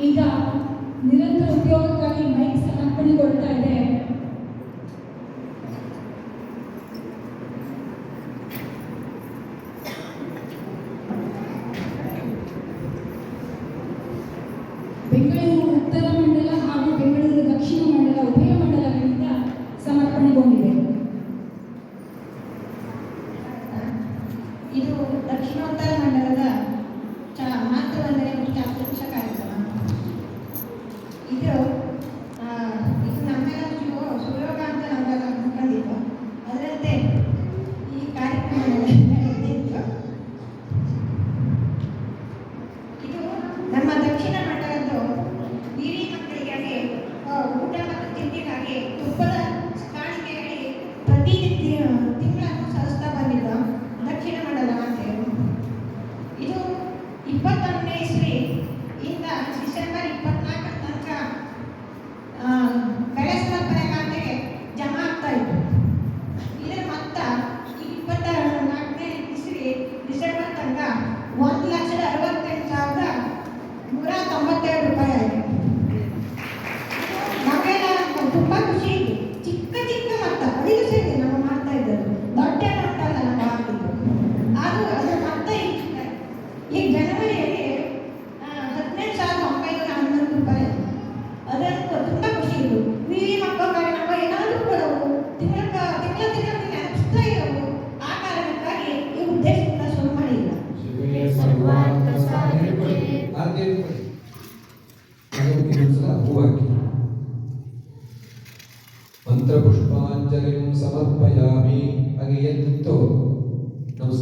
ಈಗ ನಿರಂತರ ಉದ್ಯೋಗಕ್ಕಾಗಿ ಮೈಕ್ ಸಮರ್ಪಣೆಗೊಳ್ತಾ ಇದೆ.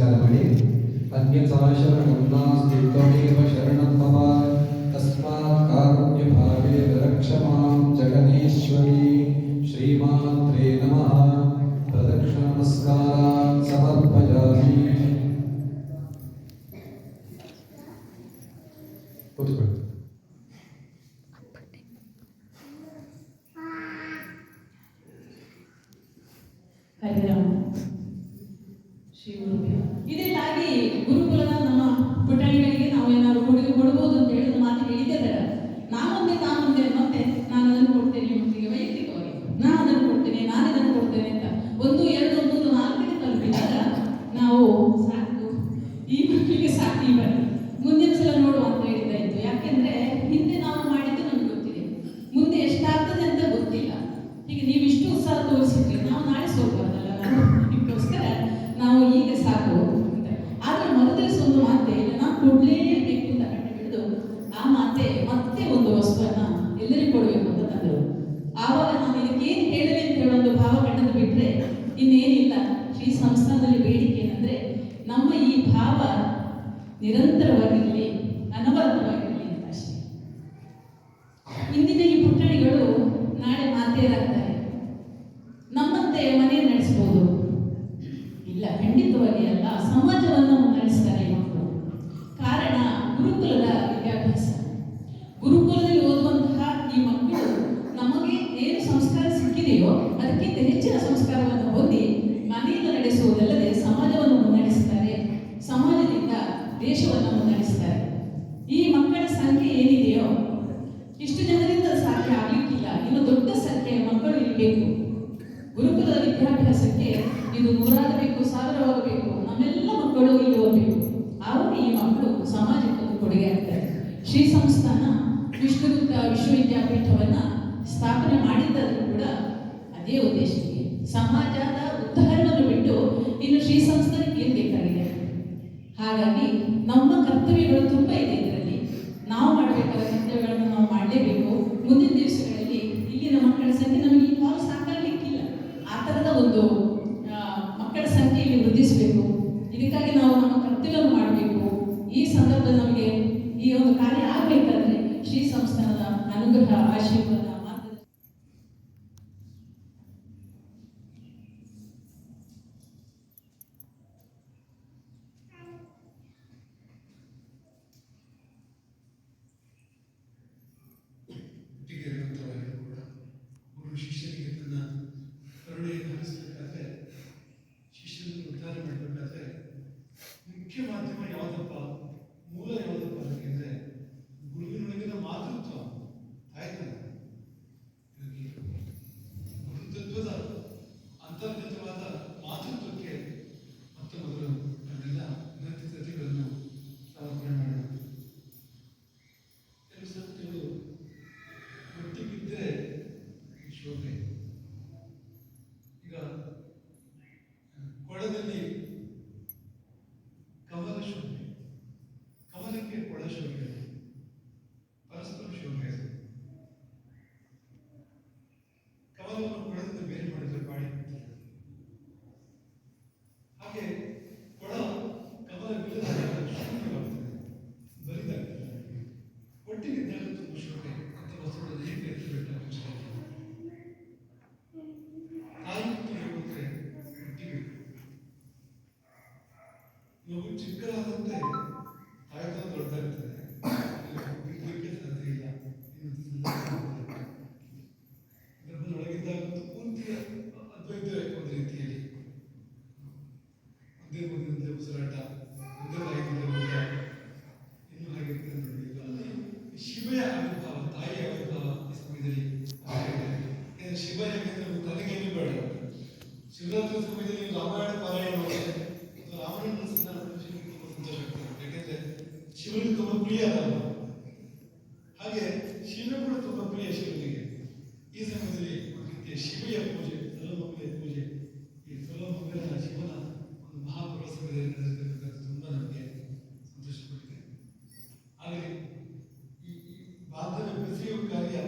ನಮಸ್ಕಾರ ಮಾಡಿ ಅದ್ಯ ಸಹಸ್ರ ಉಲ್ಲಾಸದೀಪ್ತೋಗೆ ಶರಣಂ ಮಮ ತಸ್ಮಾತ್ ಕಾರುಣ್ಯ ಭಾವೇ ರಕ್ಷ ಮಾಂ ಜಗನೇಶ್ವರಿ ಶ್ರೀಮಾತ್ರೇ ನಮಃ ಪ್ರದಕ್ಷಿಣ ನಮಸ್ಕಾರಾನ್ ಸಮರ್ಪಯಾಮಿ ಕೂತ್ಕೊಳ್ಳಿ ಮುಂದಿನ ಸಲ ನೋಡು ಅಂತ ಹೇಳ್ತಾ ಇತ್ತು ಯಾಕೆಂದ್ರೆ ಹಿಂದೆ ನಾವು ಮಾಡಿದ್ದು ನಮ್ಗೆ ಗೊತ್ತಿದೆ. ಮುಂದೆ ಎಷ್ಟಾಗ್ತದೆ ಅಂತ ಗೊತ್ತಿಲ್ಲ. ಈಗ ನೀವು ಇಷ್ಟು ಉತ್ಸಾಹ ತೋರಿಸಿದ್ರೆ ನಾವು ನಾಳೆ ಸೋಲ್ಬಾರ್ದಲ್ಲ ಇದಕ್ಕೋಸ್ಕರ ನಾವು ಈಗ ಸಾಕು ಅಂತ. ಆದ್ರೆ ಮೊದಲೇ ಒಂದು ಮಾತೆ ಇಲ್ಲ. ನಾವು ಕೊಡ್ಲೇಬೇಕು ಅಂತ ಕಂಡು ಹಿಡಿದು ಆ ಮಾತೆ ಮತ್ತೆ ಒಂದು ವಸ್ತುವನ್ನ ಎಲ್ಲರಿಗೂ ಕೊಡಬೇಕು ಅಂತ ತಂದರು. ಆವಾಗ ನಾನು ಇದಕ್ಕೆ ಏನು ಹೇಳಲಿ ಅಂತ ಹೇಳೋ ಒಂದು ಭಾವ ಕಂಡದ್ದು ಬಿಟ್ರೆ ಇನ್ನೇನಿಲ್ಲ. ಶ್ರೀ ಸಂಸ್ಥಾನದಲ್ಲಿ ಬೇಡಿಕೆ ಏನಂದ್ರೆ ನಮ್ಮ ಈ ಭಾವ ನಿರಂತರವಾಗಿರಲಿ, ಅನವರತವಾಗಿರಲಿ ಅಂತ ಅಷ್ಟೇ ಇಂದಿನ ಈ ಪುಟ್ಟಣಿಗಳು ನಾಳೆ ಮಾತೆಯರಾಗ್ತಾರೆ. ನಮ್ಮಂತೆ ಮನೆ ನಡೆಸ್ಬೋದು. ಇಲ್ಲ, ಖಂಡಿತವಾಗಿ ಅಲ್ಲ, ಸಮಾಜವನ್ನು ಮುನ್ನಡೆಸ್ತಾರೆ ಮಕ್ಕಳು. ಕಾರಣ ಗುರುಕುಲದ ವಿದ್ಯಾಭ್ಯಾಸ. ಗುರುಕುಲದಲ್ಲಿ ಓದುವಂತಹ ಈ ಮಕ್ಕಳು ನಮಗೆ ಏನು ಸಂಸ್ಕಾರ ಸಿಕ್ಕಿದೆಯೋ, ಅದಕ್ಕಿಂತ ಹೆಚ್ಚಿನ ಸಂಸ್ಕಾರವನ್ನು ಹೊಂದಿ ಮನೆಯನ್ನು ನಡೆಸುವುದಲ್ಲದೆ ಸಮಾಜವನ್ನು ದೇಶವನ್ನು ಮುನ್ನಡೆಸ್ತಾರೆ ಈ ಮಕ್ಕಳ ಸಂಖ್ಯೆ ಏನಿದೆಯೋ, ಇಷ್ಟು ಜನರಿಂದ ಸಾಧ್ಯ ಆಗಲಿಕ್ಕಿಲ್ಲ. ಇನ್ನು ದೊಡ್ಡ ಸಂಖ್ಯೆಯ ಮಕ್ಕಳು ಇರಬೇಕು ಬೇಕು. ಗುರುಕುಲದ ವಿದ್ಯಾಭ್ಯಾಸಕ್ಕೆ ಇದು ನೂರಾಗಬೇಕು ಸಾವಿರವಾಗಬೇಕು ನಮ್ಮೆಲ್ಲ ಮಕ್ಕಳು ಇಲ್ಲಿ ಹೋಗಬೇಕು ಆವಾಗ ಈ ಮಕ್ಕಳು ಸಮಾಜಕ್ಕೆ ಒಂದು ಕೊಡುಗೆ ಆಗ್ತಾರೆ. ಶ್ರೀ ಸಂಸ್ಥಾನ ವಿಷ್ಣುಗುಪ್ತ ವಿಶ್ವವಿದ್ಯಾಪೀಠವನ್ನ ಸ್ಥಾಪನೆ ಮಾಡಿದ್ದರೂ ಕೂಡ ಅದೇ ಉದ್ದೇಶಕ್ಕೆ, ಸಮಾಜದ ಉದ್ದಾರವನ್ನು ಬಿಟ್ಟು ಇನ್ನು ಶ್ರೀ ಸಂಸ್ಥಾನಕ್ಕೆ ಏನು ಬೇಕಾಗಿದೆ? ಹಾಗಾಗಿ ನಮ್ಮ ಕರ್ತವ್ಯಗಳು ತುಂಬ ಇದೆ ಇದರಲ್ಲಿ. ನಾವು ಮಾಡಬೇಕಾದ ಕರ್ತವ್ಯಗಳನ್ನು ನಾವು ಮಾಡಲೇಬೇಕು. ಮುಂದಿನ ದಿವಸಗಳಲ್ಲಿ ಇಲ್ಲಿನ ಮಕ್ಕಳ ಸಂಖ್ಯೆ ನಮಗೆ ಈ ಸಾಕಾಗಲಿಕ್ಕಿಲ್ಲ. ಆ ಥರದ ಒಂದು ಮಕ್ಕಳ ಸಂಖ್ಯೆಯಲ್ಲಿ ವೃದ್ಧಿಸಬೇಕು. ಇದಕ್ಕಾಗಿ ನಾವು ನಮ್ಮ ಕರ್ತವ್ಯವನ್ನು ಮಾಡಬೇಕು. ಈ ಸಂದರ್ಭದಲ್ಲಿ ನಮಗೆ vida dele. ಈ ಸಮಯದಲ್ಲಿ ಆಗಿದೆ. ಯಾಕಂದ್ರೆ ಶಿವ ಯಾಕಂದ್ರೆ ತನಗೇನು ಬೇಡ. ಶಿವರಾತ್ರಿ ಸಮಯದಲ್ಲಿ ರಾಮಾಯಣ, ಪಾರಾಯಣ ಮಾಡಿದ್ರೆ ರಾಮಾಯಣ ಮಾಡಿದ್ರೆ ಶಿವನಿಗೆ ತುಂಬ ಸಂತೋಷ ಆಗ್ತದೆ ಶಿವನಿಗೆ ತುಂಬ ಪ್ರಿಯ ಹಾಗೆ ಶಿವ ಕೂಡ ತುಂಬ ಪ್ರಿಯ ಶಿವನಿಗೆ. ಈ ಸಮಯದಲ್ಲಿ ಒಂದು ಪೂಜೆ ಸಲಮಂಗಲ ಪೂಜೆ. ಈ ಸಲಮಂಗಲ ಶಿವನ ಒಂದು ಮಹಾಪ್ರಸಂಗದಲ್ಲಿ ನಡೆದಿರ್ತಕ್ಕಂಥದ್ದು ತುಂಬ ನಮಗೆ ಸಂತೋಷ ಕೊಟ್ಟಿದೆ ಹಾಗೆ ಈ ಬಾಂಧವ್ಯ ಬೆಸೆಯುವ ಕಾರ್ಯ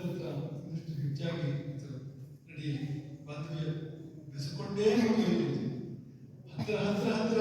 ಇತರತ್ರ ಇನ್ನಷ್ಟು ಹೆಚ್ಚಾಗಿ ಇದು ನಡೆಯಲಿ ಬಾಂಧವ್ಯ ಬೆಸೆಕೊಂಡೇ ಹೋಗಲಿ ಹತ್ತಿರ ಹತ್ತಿರ ಹತ್ತಿರ